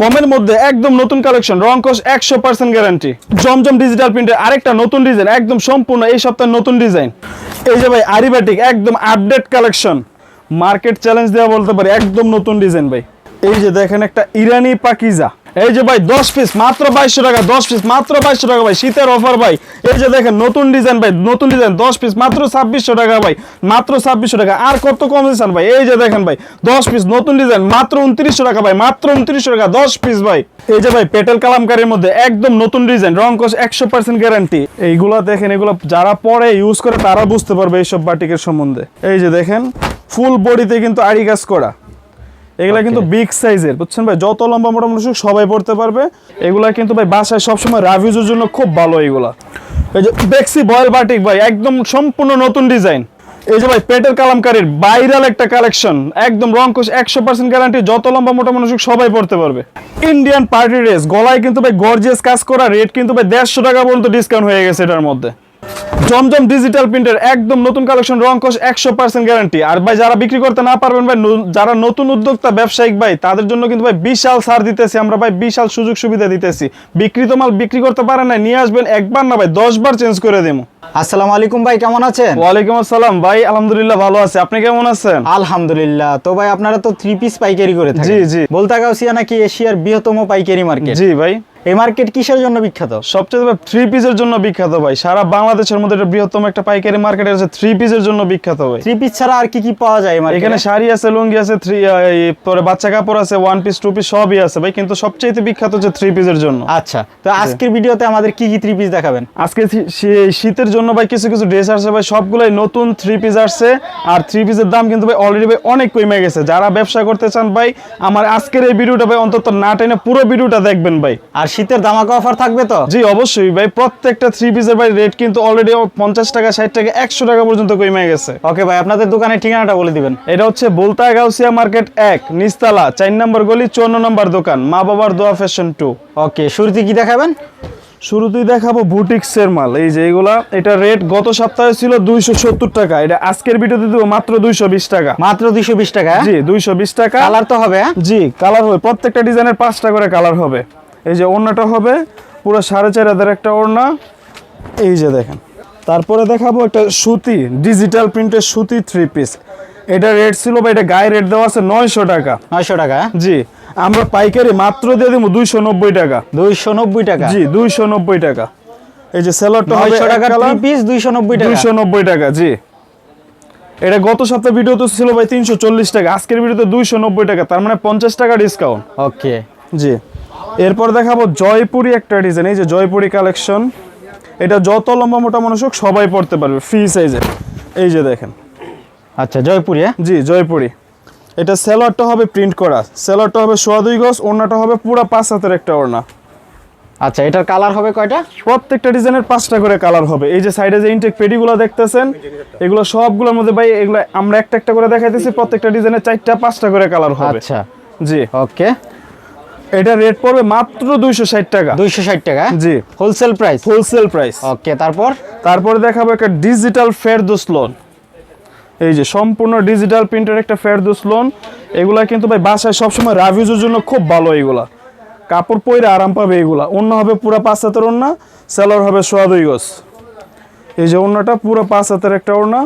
কমের মধ্যে একদম নতুন কালেকশন রংকস একশো পার্সেন্ট গ্যারান্টি জমজম ডিজিটাল প্রিন্টের আরেকটা নতুন ডিজাইন একদম সম্পূর্ণ এই সপ্তাহের নতুন ডিজাইন এই যে ভাই আরিবাটিক একদম আপডেট কালেকশন মার্কেট চ্যালেঞ্জ দেওয়া বলতে পারি, একদম নতুন ডিজাইন ভাই। এই যে দেখেন একটা ইরানি পাকিজা এই যে ভাই, দশ পিস মাত্র বাইশশো টাকা, দশ পিস মাত্র বাইশশো টাকা ভাই, শীতের অফার ভাই। এই যে দেখেন, নতুন ডিজাইন ভাই, নতুন ডিজাইন দশ পিস মাত্র ছাব্বিশশো টাকা ভাই, মাত্র ছাব্বিশশো টাকা। আর কত কম দিচ্ছেন ভাই? এই যে দেখেন ভাই, দশ পিস নতুন ডিজাইন মাত্র উনত্রিশশো টাকা ভাই, মাত্র উনত্রিশশো টাকা, দশ পিস ভাই। এই যে ভাই, পেটেল কালামকারীর মধ্যে একদম নতুন ডিজাইন রং কোষ একশো পার্সেন্ট গ্যারান্টি এইগুলা দেখেন, এগুলো যারা পরে ইউজ করে, তারা বুঝতে পারবে এইসব বাটিকের সম্বন্ধে। এই যে দেখেন ফুল বডিতে কিন্তু আড়ি কাজ করা। এগুলা কিন্তু বিগ সাইজের বুঝছেন ভাই? যত লম্বা মোটামুটি সবাই পড়তে পারবে। এগুলা কিন্তু ভাই বাসায় সবসময় রাভিউজের জন্য খুব ভালো এগুলা। এই যে বেক্সি বয়েল বাটিক ভাই একদম সম্পূর্ণ নতুন ডিজাইন এই যে ভাই পেটের কালামকারীর ভাইরাল একটা কালেকশন একদম রংকোশ একশো পার্সেন্ট গ্যারান্টি যত লম্বা মোটা মানুষ সবাই পড়তে পারবে। ইন্ডিয়ান পার্টি ড্রেস গলায় কিন্তু ভাই গর্জিয়াস কাজ করা রেট কিন্তু ভাই দেড়শো টাকা পর্যন্ত ডিসকাউন্ট হয়ে গেছে এটার মধ্যে। জমজম ডিজিটাল প্রিন্টের একদম নতুন কালেকশন রংকশ একশো পার্সেন্ট গ্যারান্টি আর ভাই যারা বিক্রি করতে না পারবেন ভাই যারা নতুন উদ্যোক্তা ব্যবসায়িক ভাই তাদের জন্য কিন্তু ভাই বিশাল ছাড় দিতেছি আমরা ভাই বিশাল সুযোগ সুবিধা দিতেছি। বিক্রিত মাল বিক্রি করতে পারেন না নিয়ে আসবেন একবার না ভাই দশ বার চেঞ্জ করে দেবো আসসালামু আলাইকুম ভাই কেমন আছেন? ওয়ালাইকুম আসসালাম। ভাই আলহামদুলিল্লাহ ভালো আছে। আপনি কেমন আছেন? আলহামদুলিল্লাহ। তো ভাই আপনারা তো থ্রি পিস পাইকারি করে থাকেন। জি, জি। বলতা গাউসিয়া নাকি এশিয়ার বৃহত্তম পাইকারি মার্কেট জি ভাই। এই মার্কেট কিসের জন্য বিখ্যাত? সবচেয়ে থ্রি পিসের জন্য বিখ্যাত ভাই। সারা বাংলাদেশের মধ্যে এটা বৃহত্তম একটা পাইকারি মার্কেট আছে থ্রি পিসের জন্য বিখ্যাত ভাই। থ্রি পিস ছাড়া আর কি কি পাওয়া যায় এখানে শাড়ি আছে লুঙ্গি আছে থ্রি পরে বাচ্চা কাপড় আছে ওয়ান পিস টু পিস সবই আছে ভাই। কিন্তু সবচেয়ে বিখ্যাত হচ্ছে থ্রি পিসের জন্য। আচ্ছা তো আজকের ভিডিওতে আমাদের কি কি থ্রি পিস দেখাবেন? আজকে শীতের জন্য ভাই কিছু কিছু ড্রেস আসছে ভাই। সবগুলাই নতুন থ্রি পিস আসছে। আর থ্রি পিসের দাম কিন্তু ভাই অলরেডি ভাই অনেক কমে গেছে। যারা ব্যবসা করতে চান ভাই আমার আজকের এই ভিডিওটা ভাই অন্তত না টেনে পুরো ভিডিওটা দেখবেন ভাই। আর শীতের দামাকা অফার থাকবে তো? জি অবশ্যই। ভাই প্রত্যেকটা থ্রি পিসের ভাই রেট কিন্তু অলরেডি পঞ্চাশ টাকা ষাট টাকা একশো টাকা পর্যন্ত কমে গেছে। ওকে ভাই আপনাদের দোকানের ঠিকানাটা বলে দিবেন। এটা হচ্ছে বলতা গাউসিয়া মার্কেট এক নিস্তালা চার নম্বর গলি চুয়ান্ন নম্বর দোকান মা বাবার দোয়া ফ্যাশন টু ওকে শুরুতে কি দেখাবেন? শুরুতেই দেখাবো বুটিক্সের মাল। এই যে এগুলা এটা রেট গত সপ্তাহে ছিল দুইশো সত্তর টাকা। এটা আজকের ভিডিওতে দেবো মাত্র দুইশো বিশ টাকা। মাত্র দুইশো বিশ টাকা? জি দুইশো বিশ টাকা। কালার তো হবে হ্যাঁ? জি কালার হবে। প্রত্যেকটা ডিজাইনের পাঁচটা করে কালার হবে। এই যে ওড়নাটা হবে পুরো সাড়ে চার হাজার একটা ওড়না। এই যে দেখেন তারপরে দেখাবো একটা সুতি ডিজিটাল প্রিন্টের সুতি থ্রি পিস এটা রেট ছিল বা এটা গায়ে রেট দেওয়া আছে নয়শো টাকা। নয়শো টাকা হ্যাঁ? জি আমরা পাইকারি মাত্র দিয়ে দেবো দুইশো নব্বই টাকা। দুইশো নব্বই টাকা? জি দুইশো নব্বই টাকা। এই যে সেলরটা হবে নয়শো টাকা পিস দুইশো নব্বই টাকা। দুইশো নব্বই টাকা জি। এটা গত সপ্তাহে ভিডিও তো ছিল ভাই তিনশো চল্লিশ টাকা আজকের ভিডিওতে দুইশো নব্বই টাকা তার মানে পঞ্চাশ টাকা ডিসকাউন্ট ওকে জি। এরপর দেখাবো জয়পুরি একটা ডিজাইন এই যে জয়পুরি কালেকশন এটা যত লম্বা মোটা মানুষ হোক সবাই পড়তে পারবে ফ্রি সাইজে এই যে দেখেন। আচ্ছা জয়পুরি হ্যাঁ? জি জয়পুরি। এটা সেলোয়ারটা হবে প্রিন্ট করা। সেলোয়ারটা হবে সোয়া দুই গজ ওড়নাটা হবে পুরো পাঁচ হাতের একটা ওড়না। আচ্ছা এটার কালার হবে কয়টা? প্রত্যেকটা ডিজাইনের পাঁচটা করে কালার হবে। এই যে সাইডে যে ইনটেক পেডিগুলো দেখতেছেন এগুলো সবগুলোর মধ্যে ভাই এগুলো আমরা একটা একটা করে দেখাইতেছি প্রত্যেকটা ডিজাইনের চারটা পাঁচটা করে কালার হবে। আচ্ছা। জি। ওকে এটা রেট পড়বে মাত্র দুইশো ষাট টাকা। দুইশো ষাট টাকা? জি। Wholesale price wholesale price okay তারপর? তারপরে দেখাবো একটা ডিজিটাল ফেরদোস লোন এই যে সম্পূর্ণ ডিজিটাল প্রিন্টের একটা ফেরদোস লোন এগুলা কিন্তু ভাই বাসায় সবসময় রাভিউজের জন্য খুব ভালো এগুলা কাপড় পরে আরাম পাবে এগুলা অন্য হবে পুরো পাঁচ হাতের ওড়না সেলর হবে সোয়া দুই গজ। এই যে ওড়নাটা পুরো পাঁচ হাতের একটা ওড়না।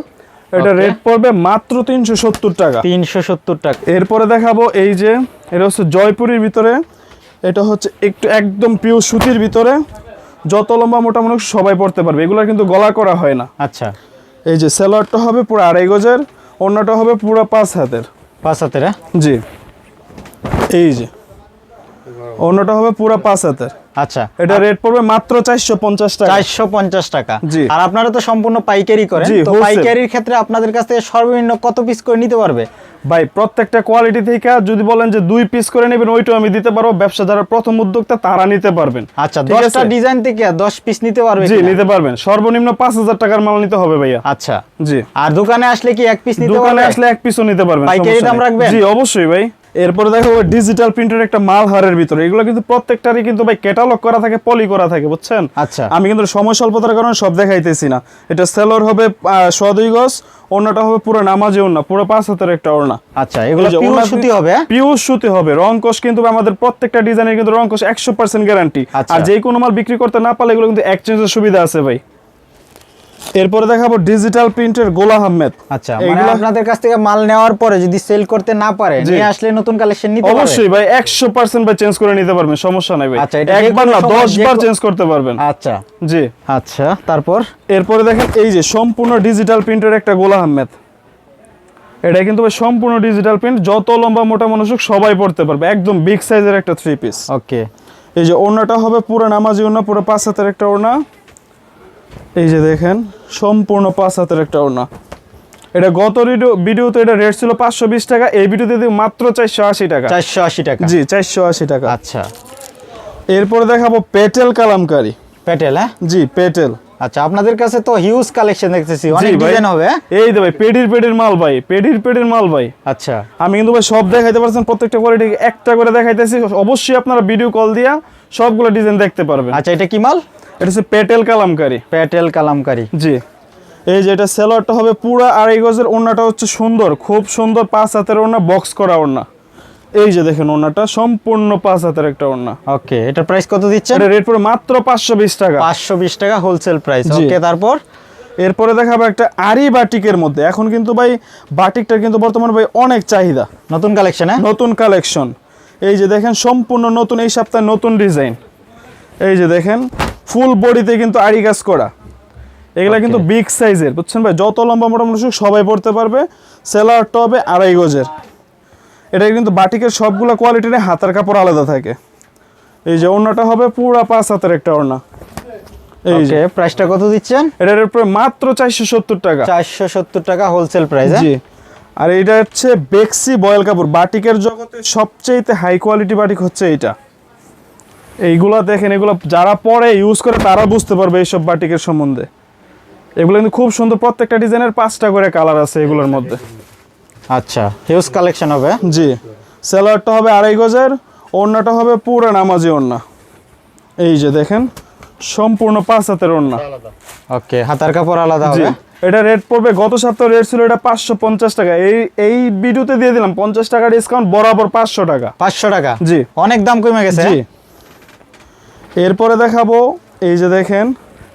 এটা রেট পড়বে মাত্র তিনশো সত্তর টাকা। তিনশো সত্তর টাকা। এরপরে দেখাবো এই যে এটা হচ্ছে জয়পুরের ভিতরে। এটা হচ্ছে একটু একদম পিওর সুতির ভিতরে। যত লম্বা মোটামুটি সবাই পড়তে পারবে। এগুলো কিন্তু গলা করা হয় না। আচ্ছা। এই যে সেলারটা হবে পুরো আড়াই গজের অন্যটা হবে পুরো পাঁচ হাতের। পাঁচ হাতের হ্যাঁ? জি। এই যে অন্যটা হবে পুরো পাঁচ হাতের। আচ্ছা। এটা রেট পড়বে মাত্র চারশো পঞ্চাশ টাকা। চারশো পঞ্চাশ টাকা। আর আপনারা তো সম্পূর্ণ পাইকারি করেন। তো পাইকারির ক্ষেত্রে আপনাদের কাছ থেকে সর্বনিম্ন কত পিস করে নিতে পারবে? ভাই প্রত্যেকটা কোয়ালিটি থেকে যদি বলেন যে দুই পিস করে নেবেন ওইটাও আমি দিতে পারব। ব্যবসা যারা প্রথম উদ্যোক্তা তারা নিতে পারবেন। আচ্ছা ঠিক দশটা আছে? ডিজাইন থেকে দশ পিস নিতে পারবে জি নিতে পারবেন। সর্বনিম্ন পাঁচ হাজার টাকার মাল নিতে হবে ভাইয়া। আচ্ছা। জি। আর দোকানে আসলে কি এক পিস নিতে দোকানে আসলে এক পিসও নিতে পারবেন পাইকারি দাম রাখবেন? জি অবশ্যই ভাই। এরপরে দেখো ডিজিটাল প্রিন্টের একটা মাল হারের ভিতরে। এগুলো কিন্তু প্রত্যেকটারই কিন্তু ভাই ক্যাটালগ করা থাকে পলি করা থাকে বুঝছেন? আচ্ছা। আমি কিন্তু সময় স্বল্পতার কারণে সব দেখাইতেছি না। এটা সেলর হবে সদুই গজ অন্যটা হবে পুরো নামাজে ওড়না পুরো পাঁচ হাতের একটা ওড়না। আচ্ছা এগুলো পিওর সুতি হবে? পিওর সুতি হবে। রং কোষ কিন্তু আমাদের প্রত্যেকটা ডিজাইনের কিন্তু রং কোষ একশো পার্সেন্ট গ্যারান্টি। আর যে কোনো মাল বিক্রি করতে না পারলে এগুলো কিন্তু এক্সচেঞ্জের সুবিধা আছে ভাই। এরপরে দেখাবো ডিজিটাল প্রিন্টের গোলা আহমেদ। আচ্ছা মানে আপনাদের কাছ থেকে মাল নেওয়ার পরে যদি সেল করতে না পারে নিয়ে আসলে নতুন কালেকশন নিতে পারবে? অবশ্যই ভাই একশো পার্সেন্ট ভাই চেঞ্জ করে নিতে পারবেন সমস্যা নাই ভাই। আচ্ছা, এটা একবার না সময় দশ যে বার চেঞ্জ করতে পারবেন। আচ্ছা। জি। আচ্ছা তারপর? এরপরে দেখেন এই যে সম্পূর্ণ ডিজিটাল প্রিন্টের একটা গোলা আহমেদ। এটা কিন্তু ভাই সম্পূর্ণ ডিজিটাল প্রিন্ট যত লম্বা মোটা মানুষ সবাই পড়তে পারবে একদম বিগ সাইজের একটা থ্রি পিস ওকে এই যে ওড়নাটা হবে পুরো নামাজি ওড়না পুরো পাঁচ হাতের একটা ওড়না। এই যে দেখেন সম্পূর্ণ পাঁচ হাতের একটা ওড়না। এটা গত ভিডিও ভিডিওতে এটা রেট ছিল পাঁচশো বিশ টাকা এই ভিডিওতে দিই মাত্র চারশো আশি টাকা। চারশো আশি টাকা। জি চারশো আশি টাকা। আচ্ছা। এরপরে দেখাবো পেটেল কালামকারি। প্যাটেল হ্যাঁ? জি পেটেল। আচ্ছা আপনাদের কাছে তো হিউজ কালেকশন দেখতেছি অনেক ডিজাইন হবে হ্যাঁ? এই তো ভাই পেডির পেডির মাল ভাই পেডির পেডির মাল ভাই। আচ্ছা। আমি কিন্তু ভাই সব দেখাইতে পারছেন প্রত্যেকটা কোয়ালিটি একটা করে দেখাইতেছি। অবশ্যই আপনারা ভিডিও কল দিয়া সবগুলো ডিজাইন দেখতে পারবেন। আচ্ছা এটা কি মাল? এটা হচ্ছে পেটেল কালামকারি। প্যাটেল কালামকারি। জি। এই যে এটা সেলোয়ারটা হবে পুরো আড়াই গজের ওড়নাটা হচ্ছে সুন্দর খুব সুন্দর পাঁচ হাতের ওড়না বক্স করা ওড়না। এই যে দেখেন ওড়নাটা সম্পূর্ণ পাঁচ হাতের একটা ওড়না। ওকে এটা প্রাইস কত দিচ্ছেন? এটা রেট পড়ে মাত্র পাঁচশো বিশ টাকা। পাঁচশো বিশ টাকা হোলসেল প্রাইস। ওকে তারপর? এরপরে দেখাবো একটা আরি বাটিকের মধ্যে। এখন কিন্তু ভাই বাটিকটার কিন্তু বর্তমানে ভাই অনেক চাহিদা। নতুন কালেকশন হ্যাঁ? নতুন কালেকশন এই যে দেখেন সম্পূর্ণ নতুন এই সপ্তাহে নতুন ডিজাইন এই যে দেখেন ফুল বডিতে কিন্তু আড়ি কাজ করা। এগুলা কিন্তু বিগ সাইজের বুঝছেন ভাই? যত লম্বা মোটামুটি সবাই পড়তে পারবে। সেলারটা হবে আড়াই গজের। এটা কিন্তু বাটিকের সবগুলো কোয়ালিটির হাতের কাপড় আলাদা থাকে। এই যে ওড়নাটা হবে পুরা পাঁচ হাতের একটা ওড়না। এই যে। প্রাইসটা কত দিচ্ছেন? এটার উপরে মাত্র চারশো সত্তর টাকা। চারশো সত্তর টাকা হোলসেল প্রাইস জি। আর এটা হচ্ছে বেক্সি বয়েল কাপড়। বাটিকের জগতে সবচেয়ে হাই কোয়ালিটি বাটিক হচ্ছে এইটা। এইগুলা দেখেন এগুলো যারা পরে ইউজ করে তারা বুঝতে পারবে এইসব বাটিকের সম্বন্ধে। এগুলো কিন্তু খুব সুন্দর প্রত্যেকটা ডিজাইনের পাঁচটা করে কালার আছে এগুলোর মধ্যে। আচ্ছা হিউজ কালেকশন হবে। জি সেলারটা হবে আড়াই গজের ওড়নাটা হবে পুরো নামাজি ওড়না। এই যে দেখেন সম্পূর্ণ পাঁচ হাতের ওড়না। ওকে হাতার কাপড় আলাদা হবে। এটা রেট পড়বে গত সপ্তাহে রেট ছিল এটা পাঁচশো পঞ্চাশ টাকা। এই এই ভিডিওতে দিয়ে দিলাম পঞ্চাশ টাকা ডিসকাউন্ট বরাবর পাঁচশো টাকা। পাঁচশো টাকা? জি। অনেক দাম কমে গেছে? জি। এরপরে দেখাবো এই যে দেখেন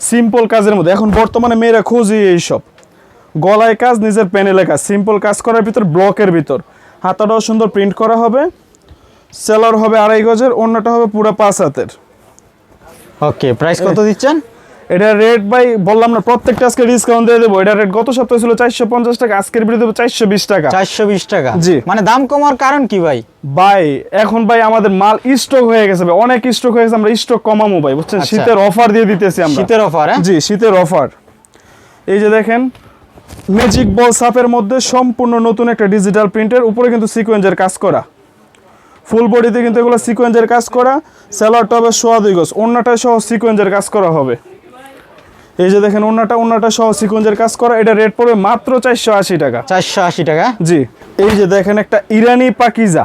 সিম্পল কাজের মধ্যে। এখন বর্তমানে মেয়েরা খুঁজি এইসব। গলায় কাজ, নিজের প্যানেলে কাজ। সিম্পল কাজ করার ভিতর, ব্লকের ভিতর। হাতাটাও সুন্দর প্রিন্ট করা হবে। সেলার হবে আড়াই গজের, অন্যটা হবে পুরো পাঁচ হাতের। ওকে প্রাইস কত দিচ্ছেন? এটা রেট ভাই বললাম না প্রত্যেকটা আজকে ডিসকাউন্ট দিয়ে দেবো। এটা রেট গত সপ্তাহে ছিল চারশো পঞ্চাশ টাকা আজকের ভিডিও দেবো চারশো বিশ টাকা। চারশো বিশ টাকা? জি। মানে দাম কমার কারণ কি ভাই? ভাই এখন ভাই আমাদের মাল স্টক হয়ে গেছে ভাই অনেক স্টক হয়ে গেছে আমরা স্টক কমামো ভাই বুঝছেন? আচ্ছা। শীতের অফার দিয়ে দিতেছি আমরা। শীতের অফার হ্যাঁ? জি শীতের অফার এই যে দেখেন ম্যাজিক বল সাপের মধ্যে সম্পূর্ণ নতুন একটা ডিজিটাল প্রিন্টের উপরে কিন্তু সিকোয়েন্সের কাজ করা। ফুল বডিতে কিন্তু এগুলো সিকোয়েন্সের কাজ করা স্যালারটা হবে সোয়া দুই গজ অন্যটা সহ সিকোয়েন্সের কাজ করা হবে। এই যে দেখেন ওনাটা ওনাটা সহ সিকোয়েন্সের কাজ করা এটা রেট পড়বে মাত্র চারশো আশি টাকা। চারশো আশি টাকা? জি এই যে দেখেন একটা ইরানি পাকিজা।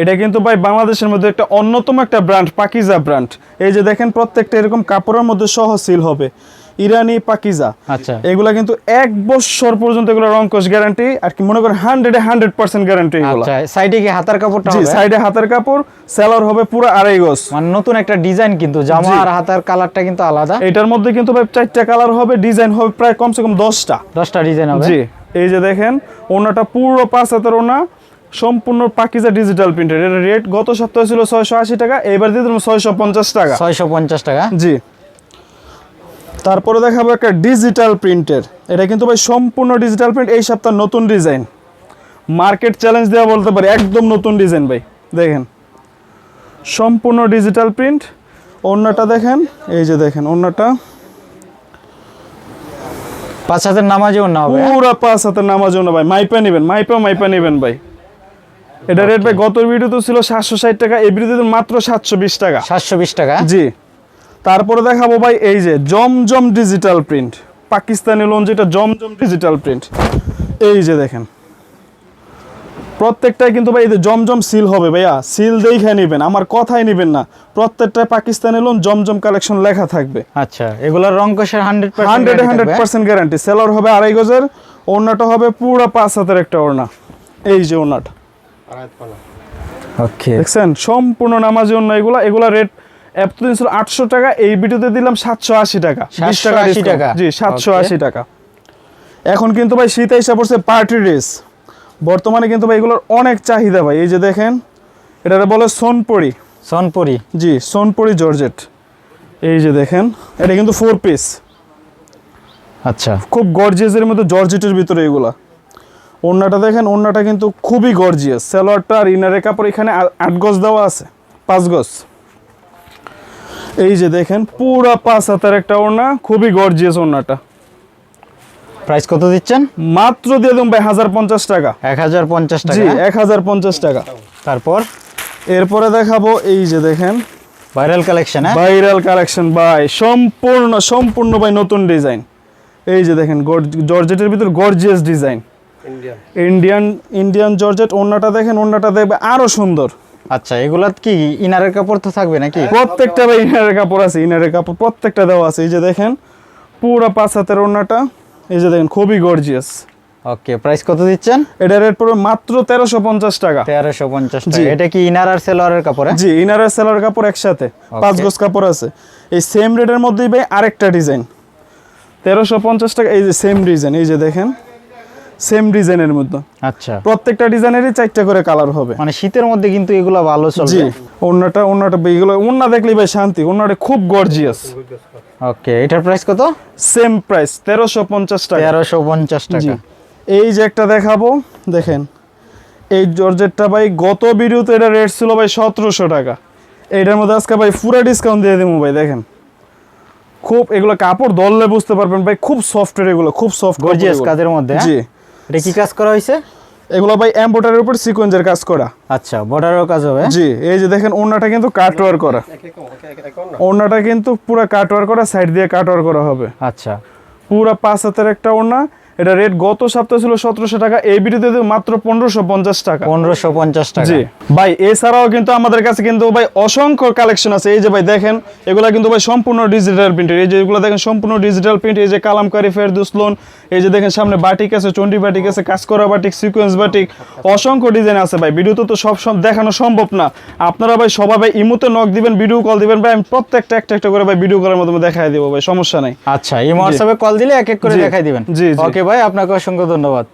এটা কিন্তু ভাই বাংলাদেশের মধ্যে একটা অন্যতম একটা ব্র্যান্ড পাকিজা ব্র্যান্ড এই যে দেখেন প্রত্যেকটা এরকম কাপড়ের মধ্যে সহ সিল হবে। ইরানি পাকিজা। আচ্ছা। এগুলা কিন্তু এক বছর পর্যন্ত এগুলো রংকশ গ্যারান্টি আর কি মনে করেন হান্ড্রেডে হান্ড্রেড পার্সেন্ট গ্যারান্টি আচ্ছা সাইডে কি হাতার কাপড়টা জি সাইডে হাতের কাপড় সেলার হবে পুরো আড়াই গজ। মানে নতুন একটা ডিজাইন কিন্তু জামা আর হাতার কালারটা কিন্তু আলাদা। এটার মধ্যে কিন্তু ভাই চারটা কালার হবে ডিজাইন হবে প্রায় কমসে কম দশটা। দশটা ডিজাইন হবে? জি এই যে দেখেন ওনাটা পুরো পাঁচ হাতের ওনা সম্পূর্ণ পাকিজা ডিজিটাল প্রিন্টেড এর রেট গত সপ্তাহে ছিল ছয়শো আশি টাকা এবার দিয়ে দিলাম ছয়শো পঞ্চাশ টাকা। ছয়শো পঞ্চাশ টাকা? জি। তারপরে দেখাবো একটা ডিজিটাল প্রিন্টের এটা কিন্তু ভাই সম্পূর্ণ ডিজিটাল প্রিন্ট এই সপ্তাহ নতুন ডিজাইন মার্কেট চ্যালেঞ্জ দেওয়া বলতে পারি একদম নতুন ডিজাইন ভাই দেখেন। সম্পূর্ণ ডিজিটাল প্রিন্ট অন্যটা দেখেন এই যে দেখেন অন্যটা। পাঁচ হাজার নামাজে না হবে হ্যাঁ? পুরা পাঁচ হাতের নামাজ না ভাই মাইপা নেবেন মাইপা মাইপা নেবেন ভাই। এটা রেট ভাই গত ভিডিও তো ছিল সাতশো ষাট টাকা এই ভিডিওতে মাত্র সাতশো বিশ টাকা। সাতশো বিশ টাকা? জি। তারপরে দেখাবো ভাই এই যে Zamzam digital print Pakistani lawn যেটা জমজম ডিজিটাল প্রিন্ট এই যে দেখেন। প্রত্যেকটাই কিন্তু ভাই এই যে জমজম সিল হবে ভাইয়া। সিল দেখে নেবেন আমার কথাই নেবেন না। প্রত্যেকটাই পাকিস্তানি লোন জমজম কালেকশন লেখা থাকবে। আচ্ছা এগুলোর রং কষের hundred hundred hundred percent guarantee seller হবে আড়াই গজের ওড়নাটা হবে পুরো পাঁচ হাতের একটা ওড়না। এই যে ওড়নাটা। ওকে দেখছেন? সম্পূর্ণ নামাজি ওড়না এগুলা। এগুলা রেট এতদিন ছিল আটশো টাকা এই ভিডিওতে দিলাম সাতশো আশি টাকা বিশ টাকা 780 discount। টাকা। জি সাতশো আশি টাকা। এখন কিন্তু ভাই শীত এসে পড়ছে পার্টি ড্রেস বর্তমানে কিন্তু ভাই এগুলোর অনেক চাহিদা ভাই এই যে দেখেন এটা বলে সোনপরি। সনপুরি। জি সোনপরি জর্জেট। এই যে দেখেন এটা কিন্তু ফোর পিস আচ্ছা। খুব গর্জিয়াসের মধ্যে জর্জেটের ভিতরে এগুলা। ওড়নাটা দেখেন ওড়নাটা কিন্তু খুবই গর্জিয়াস সালোয়ারটা আর ইনারের কাপড় এখানে আট গজ দেওয়া আছে পাঁচ গজ। এই যে দেখেন পুরা পাঁচ হাতের একটা ওড়না খুবই গর্জিয়াস ওড়নাটা। প্রাইস কত দিচ্ছেন? মাত্র দিয়ে দেবো ভাই হাজার পঞ্চাশ টাকা। এক হাজার পঞ্চাশ জি টাকা এক হাজার পঞ্চাশ টাকা। তারপর? এরপরে দেখাবো এই যে দেখেন। ভাইরাল কালেকশন হ্যাঁ? ভাইরাল কালেকশন ভাই সম্পূর্ণ সম্পূর্ণ ভাই নতুন ডিজাইন এই যে দেখেন জর্জেটের ভিতর gorgeous design Indian Indian georgette ওড়নাটা দেখেন ওড়নাটা দেখবে আরও সুন্দর। আচ্ছা এগুলা কি ইনারের কাপড় তো থাকবে নাকি? প্রত্যেকটা ভাই ইনারের কাপড় আছে ইনারের কাপড় প্রত্যেকটা দেওয়া আছে। এই যে দেখেন পুরো পাঁচ হাতের ওড়নাটা। এই যে দেখেন খুবই গর্জিয়াস ওকে প্রাইস কত দিচ্ছেন? এটা রেট পড়বে মাত্র তেরোশো পঞ্চাশ টাকা। তেরোশো পঞ্চাশ জি। টাকা এটা কি ইনার আর সেলোয়ারের কাপড় হ্যাঁ? জি ইনারের সেলার কাপড় একসাথে। পাঁচ গজ কাপড় আছে। এই সেম রেটের মধ্যেই ভাই আরেকটা ডিজাইন তেরোশো পঞ্চাশ টাকা এই যে সেম ডিজাইন এই যে দেখেন সেম ডিজাইনের মধ্যে। আচ্ছা। প্রত্যেকটা ডিজাইনেরই চারটা করে কালার হবে। মানে শীতের মধ্যে কিন্তু এগুলো ভালো চলবে। ওড়নাটা ওড়নাটা এইগুলো ওড়না দেখলেই ভাই শান্তি। ওড়নাটা খুব গর্জিয়াস ওকে এটার প্রাইস কত? সেম প্রাইস তেরোশো পঞ্চাশ টাকা। তেরোশো পঞ্চাশ জি। টাকা। এই যে একটা দেখাবো দেখেন। এই জর্জেটটা ভাই গত ভিডিওতে এটা রেট ছিল ভাই সতেরোশো টাকা। এইটার মধ্যে আজকে ভাই পুরো ডিসকাউন্ট দিয়ে দেবো ভাই দেখেন। খুব এগুলো কাপড় ধরলে বুঝতে পারবেন ভাই খুব সফটের এগুলো খুব সফট গর্জিয়াস কাজের মধ্যে হ্যাঁ? জি। এটা কি কাজ করা হয়েছে এগুলো ভাই এম্বোটারের উপর সিকোয়েন্সের কাজ করা। আচ্ছা বর্ডারও কাজ হবে? জি এই যে দেখেন ওড়নাটা কিন্তু কাট ওয়ার করা। ওড়নাটা কিন্তু পুরো কাটওয়ার করা সাইড দিয়ে কাটওয়ার করা হবে। আচ্ছা। পুরো পাঁচ হাতের একটা ওড়না এটা রেট গত সপ্তাহে ছিল সতেরোশো টাকা এই ভিডিওতে মাত্র পনেরোশো পঞ্চাশ টাকা। পনেরোশো পঞ্চাশ টাকা। জি। ভাই এছাড়াও কিন্তু আমাদের কাছে কিন্তু ভাই অসংখ্য কালেকশন আছে। এই যে ভাই দেখেন এগুলা কিন্তু ভাই সম্পূর্ণ ডিজিটাল প্রিন্টের এই যে এগুলো দেখেন সম্পূর্ণ ডিজিটাল প্রিন্ট এই যে কালামকারি ফেরদুস লোন। এই যে দেখেন সামনে বাটিক আছে চন্ডি বাটিক আছে কাজ করা বাটিক সিকোয়েন্স বাটিক অসংখ্য ডিজাইন আছে ভাই। ভিডিওতে তো সব সব দেখানো সম্ভব না। আপনারা ভাই সবাই ভাই ইমুতে নক দিবেন ভিডিও কল দিবেন। ভাই আমি প্রত্যেকটা একটা একটা করে ভাই ভিডিও কলের মাধ্যমে দেখাই দেবো ভাই সমস্যা নাই। আচ্ছা এই হোয়াটসঅ্যাপে কল দিলে এক এক করে দেখাই দিবেন। জি, জি। ওকে ভাই আপনাকে অসংখ্য ধন্যবাদ।